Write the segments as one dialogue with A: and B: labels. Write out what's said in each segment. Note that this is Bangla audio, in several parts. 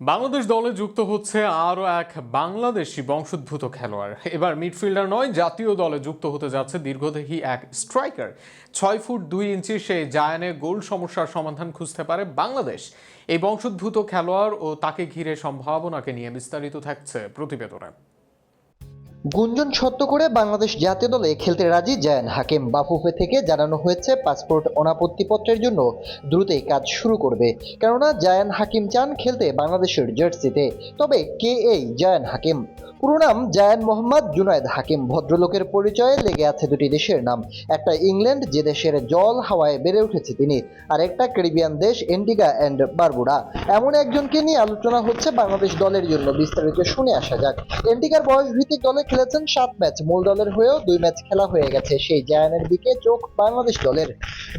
A: বাংলাদেশ দলে যুক্ত হচ্ছে আরও এক বাংলাদেশি বংশোদ্ভূত খেলোয়াড়। এবার মিডফিল্ডার নয়, জাতীয় দলে যুক্ত হতে যাচ্ছে দীর্ঘদেহী এক স্ট্রাইকার। ছয় ফুট দুই ইঞ্চি সেই জায়ানে গোল সমস্যার সমাধান খুঁজতে পারে বাংলাদেশ। এই বংশোদ্ভূত খেলোয়াড় ও তাকে ঘিরে সম্ভাবনাকে নিয়ে বিস্তারিত থাকছে প্রতিবেদনে।
B: গুঞ্জন সত্য করে বাংলাদেশ জাতীয় দলে খেলতে রাজি জায়ান হাকিম। বাফুফে থেকে জানানো হয়েছে, পাসপোর্ট অনাপত্তিপত্রের জন্য দ্রুতই কাজ শুরু করবে। কেননা, জায়ান হাকিম চান খেলতে বাংলাদেশের জার্সিতে। তবে কে এই জায়ান হাকিম? পুরো নাম জায়ান মোহাম্মদ জুনায়েদ হাকিম। ভদ্রলোকের পরিচয়ে লেগে আছে দুটি দেশের নাম। একটা ইংল্যান্ড, যে দেশের জল হাওয়ায় বেড়ে উঠেছে তিনি, আর একটা ক্যারিবিয়ান দেশ এন্টিগা অ্যান্ড বারবুডা। এমন একজনকে নিয়ে আলোচনা হচ্ছে বাংলাদেশ দলের জন্য। বিস্তারিত শুনে আসা যাক। এন্টিগার বয়স ভিত্তিক দলে খেলেছেন সাত ম্যাচ। মূল দলের হয়েও দুই ম্যাচ খেলা হয়ে গেছে। সেই জায়ানের দিকে চোখ বাংলাদেশ দলের।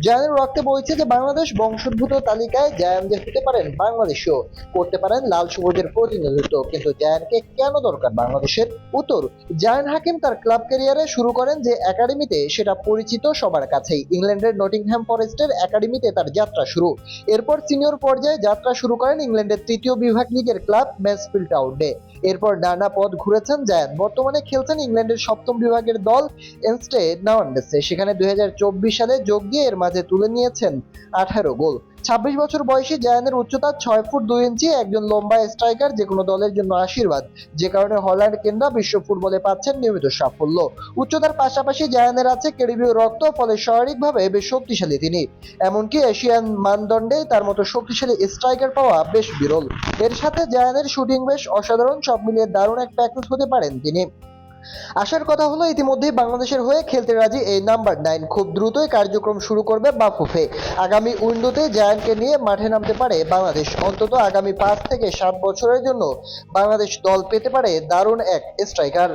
B: জায়ানের রক্তে বইছে যে বাংলাদেশ বংশোদ্ভূত তালিকায় জায়ান যে হতে পারেন বাংলাদেশও করতে পারেন লাল সবুজের প্রতিনিধিত্ব। কিন্তু জায়ানকে কেন দরকার বাংলাদেশের উত্তর? জায়ান হাকিম তার ক্লাব ক্যারিয়ারে শুরু করেন যে একাডেমিতে, সেটা পরিচিত সবার কাছেই। ইংল্যান্ডের নটিংহ্যাম ফরেস্টের একাডেমিতে তার যাত্রা শুরু। এরপর সিনিয়র পর্যায়ে যাত্রা শুরু করেন ইংল্যান্ডের তৃতীয় বিভাগ লিগের ক্লাব ম্যাসফিল্ড টাউনে। এরপর নানা পদ ঘুরেছেন জায়ান। বর্তমানে খেলছেন ইংল্যান্ডের সপ্তম বিভাগের দল এনস্টে নাওয়ান্ডেসে। সেখানে দুই হাজার চব্বিশ সালে যোগ দিয়ে এর মাঝে তুলে নিয়েছেন আঠারো গোল। ছাব্বিশ বছর বয়সী জায়ানের উচ্চতা ছয় ফুট দুই ইঞ্চি, একজন লম্বা স্ট্রাইকার যে কোনো দলের জন্য আশীর্বাদ। যে কারণে হল্যান্ড কেন্দ্রা বিশ্ব ফুটবলে পাচ্ছেন নিয়মিত সাফল্য। উচ্চতার পাশাপাশি জায়ানের আছে ক্যারিবীয় রক্ত, ফলে শারীরিকভাবে বেশ শক্তিশালী তিনি। এমনকি এশিয়ান মানদণ্ডে তার মতো শক্তিশালী স্ট্রাইকার পাওয়া বেশ বিরল। এর সাথে জায়ানের শুটিং বেশ অসাধারণ, সব মিলিয়ে দারুণ এক প্যাকেজ হতে পারেন তিনি। আসার কথা হলো, ইতিমধ্যেই বাংলাদেশের হয়ে খেলতে রাজি এই নাম্বার নাইন। খুব দ্রুতই কার্যক্রম শুরু করবে বাফুফে। আগামী উইন্ডোতে জায়ানকে নিয়ে মাঠে নামতে পারে বাংলাদেশ। অন্তত আগামী পাঁচ থেকে সাত বছরের জন্য বাংলাদেশ দল পেতে পারে দারুণ এক স্ট্রাইকার।